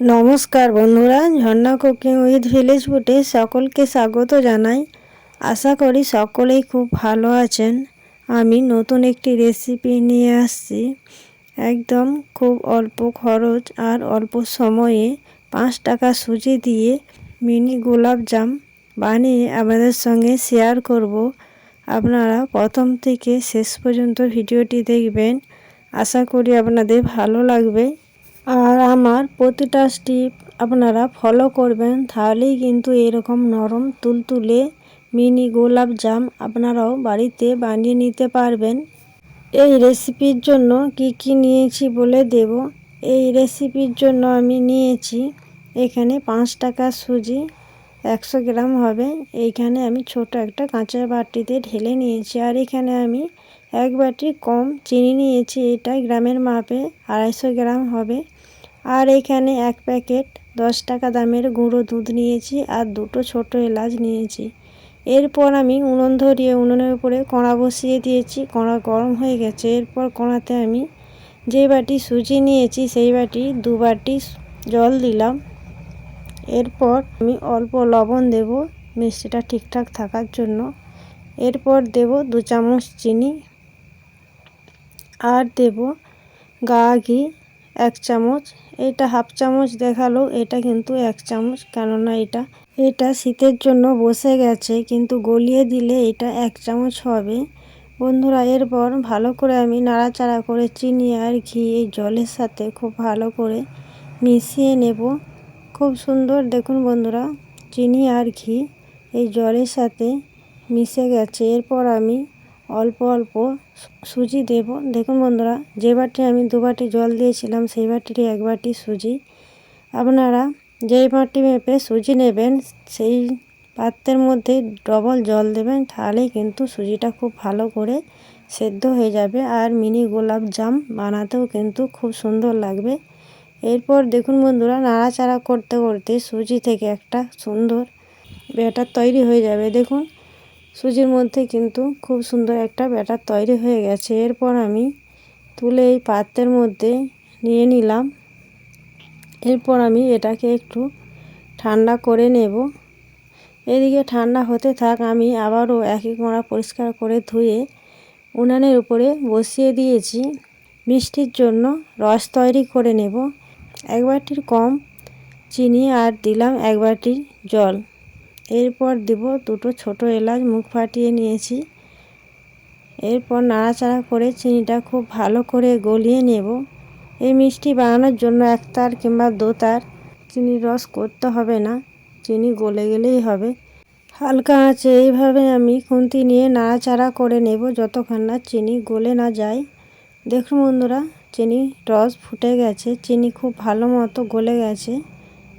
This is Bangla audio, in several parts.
নমস্কার বন্ধুরা, ঝর্ণা কুকিং উইথ ভিলেজ ফুটে সকলকে স্বাগত জানাই। আশা করি সকলেই খুব ভালো আছেন। আমি নতুন একটি রেসিপি নিয়ে আসছি। একদম খুব অল্প খরচ আর অল্প সময়ে পাঁচ টাকা সুজি দিয়ে মিনি গোলাপ জাম বানিয়ে আপনাদের সঙ্গে শেয়ার করব। আপনারা প্রথম থেকে শেষ পর্যন্ত ভিডিওটি দেখবেন। আশা করি আপনাদের ভালো লাগবে। আর আমার প্রতিটা স্টিপ আপনারা ফলো করবেন, তাহলেই কিন্তু এরকম নরম তুলতুলে মিনি গোলাপ জাম আপনারাও বাড়িতে বানিয়ে নিতে পারবেন। এই রেসিপির জন্য কি কি নিয়েছি বলে দেব? এই রেসিপির জন্য আমি নিয়েছি এখানে পাঁচ টাকা সুজি, একশো গ্রাম হবে। এইখানে আমি ছোট একটা কাঁচের বাটিতে ঢেলে নিয়েছি। আর এখানে আমি এক বাটি কম চিনি নিয়েছি, এটা গ্রামের মাপে আড়াইশো গ্রাম হবে। আর এখানে এক প্যাকেট দশ টাকা দামের গুঁড়ো দুধ নিয়েছি আর দুটো ছোট এলাচ নিয়েছি। এরপর আমি উনুন ধরিয়ে উনুনের উপরে কড়া বসিয়ে দিয়েছি, কড়া গরম হয়ে গেছে। এরপর কড়াতে আমি যে বাটি সুজি নিয়েছি, সেই বাটি দু বাটি জল দিলাম। এরপর আমি অল্প লবণ দেব মিষ্টিটা ঠিকঠাক থাকার জন্য। এরপর দেব দু চামচ চিনি আর দেব গা ঘি এক চামচ এটা হাফ চামচ দেখাল, এটা কিন্তু এক চামচ, কেননা এটা এটা শীতের জন্য বসে গেছে, কিন্তু গলিয়ে দিলে এটা এক চামচ হবে। বন্ধুরা, এরপর ভালো করে আমি নাড়াচাড়া করে চিনি আর ঘি এই জলের সাথে খুব ভালো করে মিশিয়ে নেব। খুব সুন্দর, দেখুন বন্ধুরা, চিনি আর ঘি এই জলের সাথে মিশে গেছে। এরপর আমি অল্প অল্প সুজি দেব। দেখুন বন্ধুরা, যে বাটি আমি দু বাটি জল দিয়েছিলাম, সেই বাটির এক বাটি সুজি। আপনারা যেই বাটি মেপে সুজি নেবেন, সেই পাত্রের মধ্যে ডবল জল দেবেন, তাহলেই কিন্তু সুজিটা খুব ভালো করে সেদ্ধ হয়ে যাবে। আর মিনি গোলাপ জাম বানাতেও কিন্তু খুব সুন্দর লাগবে। এরপর দেখুন বন্ধুরা, নাড়াচাড়া করতে করতে সুজি থেকে একটা সুন্দর ব্যাটার তৈরি হয়ে যাবে। দেখুন সুজির মধ্যে কিন্তু খুব সুন্দর একটা ব্যাটার তৈরি হয়ে গেছে। এরপর আমি তুলে এই পাত্রের মধ্যে নিয়ে নিলাম। এরপর আমি এটাকে একটু ঠান্ডা করে নেব। এদিকে ঠান্ডা হতে থাক, আমি আবারও একই কোঁড়া পরিষ্কার করে ধুয়ে উনানের উপরে বসিয়ে দিয়েছি। মিষ্টির জন্য রস তৈরি করে নেব। এক বাটির কম চিনি আর দিলাম এক বাটি জল। এরপর দিব দুটো ছোট এলাচ, মুখ ফাটিয়ে নিয়েছি। এরপর নাড়াচাড়া করে চিনিটা খুব ভালো করে গলিয়ে নেব। এই মিষ্টি বানানোর জন্য একতার কিংবা দোতার চিনির রস করতে হবে না, চিনি গলে গেলেই হবে। হালকা আঁচে এইভাবে আমি খুন্তি নিয়ে নাড়াচাড়া করে নেব যতক্ষণ না চিনি গলে না যায়। দেখুন বন্ধুরা চিনি রস ফুটে গেছে, চিনি খুব ভালো মতো গলে গেছে।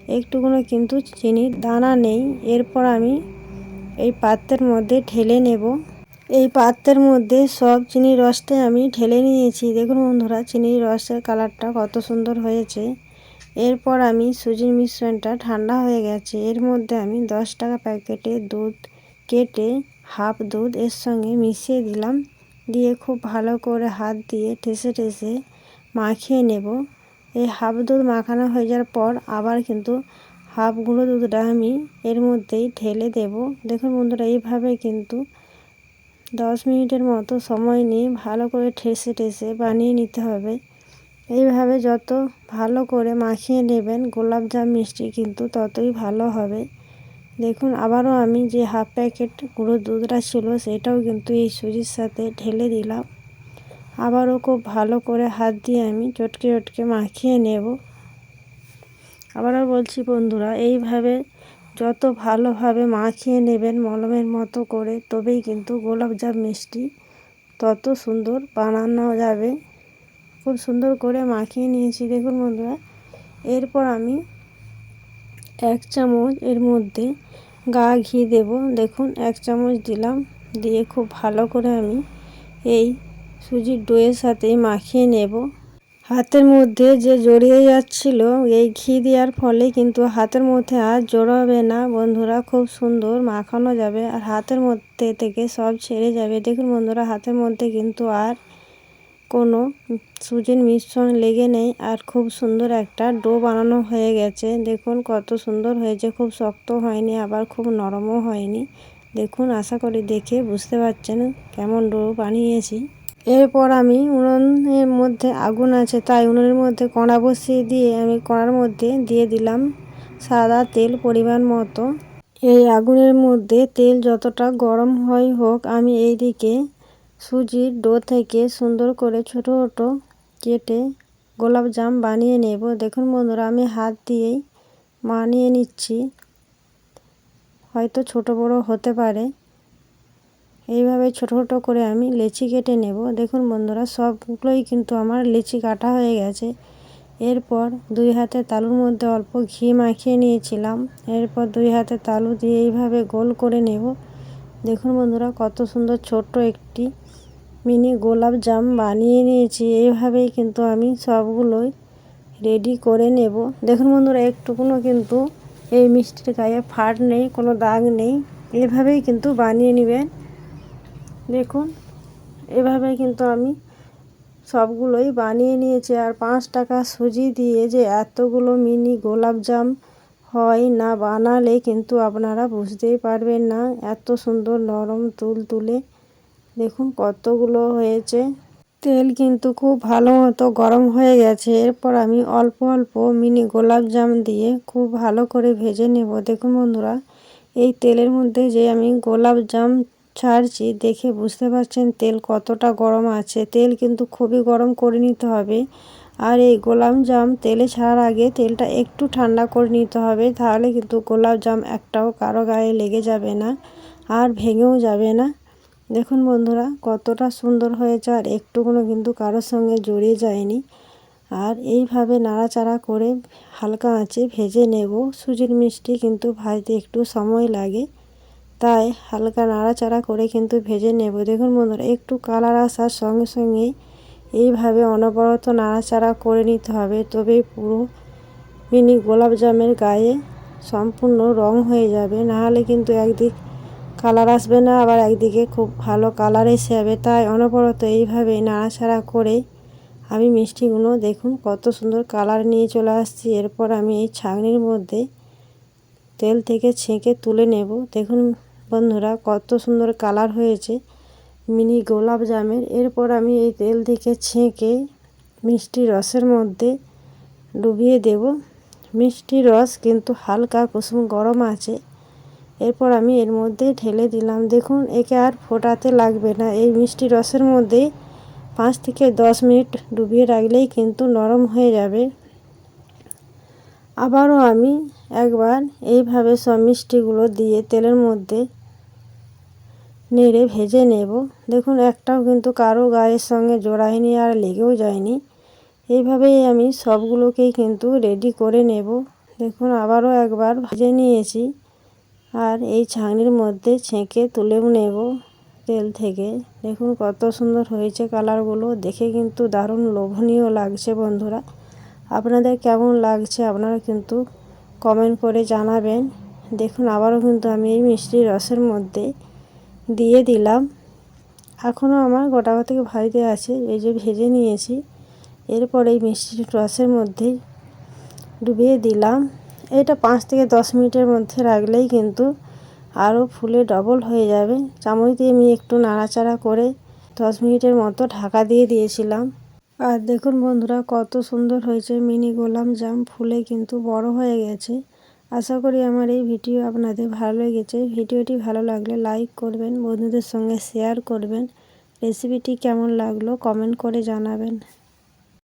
একটুকুনো কিন্তু চিনির দানা নেই। এরপর আমি এই পাত্রের মধ্যে ঢেলে নেব। এই পাত্রের মধ্যে সব চিনির রসটাই আমি ঢেলে নিয়েছি। দেখুন বন্ধুরা, চিনির রসের কালারটা কত সুন্দর হয়েছে। এরপর আমি সুজির মিশ্রণটা ঠান্ডা হয়ে গেছে। এর মধ্যে আমি দশ টাকা প্যাকেটে দুধ কেটে হাফ দুধ এর সঙ্গে মিশিয়ে দিলাম। দিয়ে খুব ভালো করে হাত দিয়ে ঠেসে ঠেসে মাখিয়ে নেব। এই হাফ দুধ মাখানো হয়ে যাওয়ার পর আবার কিন্তু হাফ গুঁড়ো দুধটা আমি এর মধ্যেই ঢেলে দেব। দেখুন বন্ধুরা, এইভাবে কিন্তু দশ মিনিটের মতো সময় নিয়ে ভালো করে ঠেসে ঠেসে বানিয়ে নিতে হবে। এইভাবে যত ভালো করে মাখিয়ে নেবেন গোলাপজাম মিষ্টি কিন্তু ততই ভালো হবে। দেখুন, আবারও আমি যে হাফ প্যাকেট গুঁড়ো দুধটা ছিল সেটাও কিন্তু এই সুজির সাথে ঢেলে দিলাম। আবারও খুব ভালো করে হাত দিয়ে আমি চটকে চটকে মাখিয়ে নেব। আবারও বলছি বন্ধুরা, এইভাবে যত ভালোভাবে মাখিয়ে নেবেন মলমের মতো করে, তবেই কিন্তু গোলাপজাম মিষ্টি তত সুন্দর বানানো যাবে। খুব সুন্দর করে মাখিয়ে নিয়েছি। দেখুন বন্ধুরা, এরপর আমি এক চামচ এর মধ্যে গা ঘি দেব। দেখুন, এক চামচ দিলাম। দিয়ে খুব ভালো করে আমি এই সুজির ডোয়ের সাথে মাখিয়ে নেব। হাতের মধ্যে যে জড়িয়ে যাচ্ছিল, এই ঘি দেওয়ার ফলে কিন্তু হাতের মধ্যে আর জড়াবে না। বন্ধুরা, খুব সুন্দর মাখানো যাবে আর হাতের মধ্যে থেকে সব ছেড়ে যাবে। দেখুন বন্ধুরা, হাতের মধ্যে কিন্তু আর কোনো সুজির মিশ্রণ লেগে নেই আর খুব সুন্দর একটা ডো বানানো হয়ে গেছে। দেখুন কত সুন্দর হয়েছে, খুব শক্ত হয়নি, আবার খুব নরমও হয়নি। দেখুন, আশা করি দেখে বুঝতে পারছেন কেমন ডো বানিয়েছি। এরপর আমি উনুনের মধ্যে আগুন আছে, তাই উনুনের মধ্যে কড়া বসিয়ে দিয়ে আমি কড়ার মধ্যে দিয়ে দিলাম সাদা তেল পরিমাণ মতো। এই আগুনের মধ্যে তেল যতটা গরম হয় হোক, আমি এই দিকে সুজির ডো থেকে সুন্দর করে ছোট ছোট কেটে গোলাপ জাম বানিয়ে নেব। দেখুন বন্ধুরা, আমি হাত দিয়েই বানিয়ে নিচ্ছি। হয়তো ছোট বড় হতে পারে। এইভাবে ছোট ছোট করে আমি লেচি কেটে নেব। দেখুন বন্ধুরা, সবগুলোই কিন্তু আমার লেচি কাটা হয়ে গেছে। এরপর দুই হাতে তালুর মধ্যে অল্প ঘি মাখিয়ে নিয়েছিলাম। এরপর দুই হাতে তালু দিয়ে এইভাবে গোল করে নেব। দেখুন বন্ধুরা, কত সুন্দর ছোট্ট একটি মিনি গোলাপ জাম বানিয়ে নিয়েছি। এইভাবেই কিন্তু আমি সবগুলোই রেডি করে নেব। দেখুন বন্ধুরা, একটুকুনও কিন্তু এই মিষ্টির গায়ে ফাট নেই, কোনো দাগ নেই। এভাবেই কিন্তু বানিয়ে নেবেন। দেখুন, এভাবে কিন্তু আমি সবগুলোই বানিয়ে নিয়েছি। আর পাঁচ টাকা সুজি দিয়ে যে এতগুলো মিনি গোলাপ জাম হয় না বানালে কিন্তু আপনারা বুঝতেই পারবেন না, এত সুন্দর নরম তুল তুলে। দেখুন কতগুলো হয়েছে। তেল কিন্তু খুব ভালো মতো গরম হয়ে গেছে। এরপর আমি অল্প অল্প মিনি গোলাপ জাম দিয়ে খুব ভালো করে ভেজে নেব। দেখুন বন্ধুরা, এই তেলের মধ্যে যে আমি গোলাপ জাম ছাড়ছি, দেখে বুঝতে পারছেন তেল কতটা গরম আছে। তেল কিন্তু খুবই গরম করে নিতে হবে। আর এই গোলাপ জাম তেলে ছাড়ার আগে তেলটা একটু ঠান্ডা করে নিতে হবে, তাহলে কিন্তু গোলাপ জাম একটাও কারও গায়ে লেগে যাবে না আর ভেঙেও যাবে না। দেখুন বন্ধুরা, কতটা সুন্দর হয়েছে আর একটুকুনো কিন্তু কারোর সঙ্গে জড়িয়ে যায়নি। আর এইভাবে নাড়াচাড়া করে হালকা আঁচে ভেজে নেব। সুজির মিষ্টি কিন্তু ভাজতে একটু সময় লাগে। তাই হালকা নাড়াচাড়া করে কিন্তু ভেজে নেব। দেখুন বন্ধুরা, একটু কালার আসার সঙ্গে সঙ্গে এইভাবে অনবরত নাড়াচাড়া করে নিতে হবে। তবেই পুরো মিনি গোলাপ জামের গায়ে সম্পূর্ণ রং হয়ে যাবে। নাহলে কিন্তু একদিক কালার আসবে না, আবার একদিকে খুব ভালো কালার এসে যাবে। তাই অনবরত এইভাবে নাড়াচাড়া করে আমি মিষ্টিগুলো দেখুন কত সুন্দর কালার নিয়ে চলে আসছি। এরপর আমি এই ছাগনির মধ্যে তেল থেকে ছেঁকে তুলে নেব। দেখুন বন্ধুরা, কত সুন্দর কালার হয়েছে। মিনি গোলাপ জামের। এরপর আমি এই তেল থেকে ছেঁকে মিষ্টি রসের মধ্যে ডুবিয়ে দেব। মিষ্টি রস কিন্তু হালকা কুসুম গরম আছে। এরপর আমি এর মধ্যে ঢেলে দিলাম। দেখুন, একে আর ফোটাতে লাগবে না। এই মিষ্টি রসের মধ্যে পাঁচ থেকে দশ মিনিট ডুবিয়ে রাখলেই কিন্তু নরম হয়ে যাবে। আবারও আমি একবার এইভাবে সব মিষ্টিগুলো দিয়ে তেলের মধ্যে নেড়ে ভেজে নেব। দেখুন, একটাও কিন্তু কারও গায়ের সঙ্গে জোড়ায়নি আর লেগেও যায়নি। এইভাবেই আমি সবগুলোকেই কিন্তু রেডি করে নেব। দেখুন, আবারও একবার ভেজে নিয়েছি আর এই ছাঁকনির মধ্যে ছেঁকে তুলেও নেব তেল থেকে। দেখুন, কত সুন্দর হয়েছে কালারগুলো। দেখে কিন্তু দারুণ লোভনীয় লাগছে বন্ধুরা। আপনাদের কেমন লাগছে আপনারা কিন্তু কমেন্ট করে জানাবেন। দেখুন, আবারও কিন্তু আমি এই মিষ্টি রসের মধ্যে দিয়ে দিলাম। এখনও আমার গোটা থেকে ভাজতে আছে। এই যে ভেজে নিয়েছি। এরপর এই মিষ্টির রসের মধ্যে ডুবিয়ে দিলাম। এটা পাঁচ থেকে দশ মিনিটের মধ্যে রাখলেই কিন্তু আরও ফুলে ডবল হয়ে যাবে। চামচ দিয়ে আমি একটু নাড়াচাড়া করে দশ মিনিটের মতো ঢাকা দিয়ে দিয়েছিলাম। আর দেখুন বন্ধুরা, কত সুন্দর হয়েছে মিনি গোলাম জাম। ফুলে কিন্তু বড় হয়ে গেছে। আশা করি আমার এই ভিডিও আপনাদের ভালো লেগেছে। ভিডিওটি ভালো লাগলে লাইক করবেন, বন্ধুদের সঙ্গে শেয়ার করবেন। রেসিপিটি কেমন লাগল কমেন্ট করে জানাবেন।